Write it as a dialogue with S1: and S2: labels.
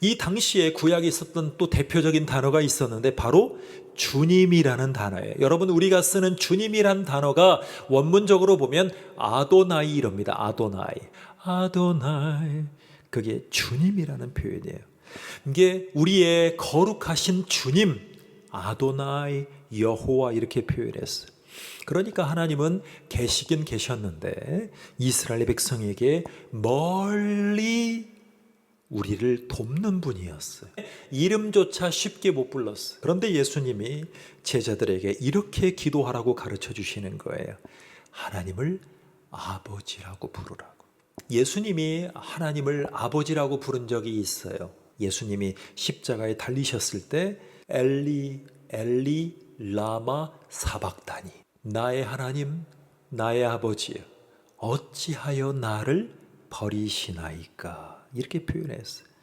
S1: 이 당시에 구약에 있었던 또 대표적인 단어가 있었는데 바로 주님이라는 단어예요. 여러분 우리가 쓰는 주님이란 단어가 원문적으로 보면 아도나이 이럽니다. 아도나이. 아도나이. 그게 주님이라는 표현이에요. 이게 우리의 거룩하신 주님 아도나이 여호와 이렇게 표현했어요. 그러니까 하나님은 계시긴 계셨는데 이스라엘 백성에게 멀리 우리를 돕는 분이었어요. 이름조차 쉽게 못 불렀어요. 그런데 예수님이 제자들에게 이렇게 기도하라고 가르쳐 주시는 거예요. 하나님을 아버지라고 부르라고. 예수님이 하나님을 아버지라고 부른 적이 있어요. 예수님이 십자가에 달리셨을 때 엘리 엘리 라마 사박다니 나의 하나님 나의 아버지여 어찌하여 나를 버리시나이까 이렇게 표현했어요.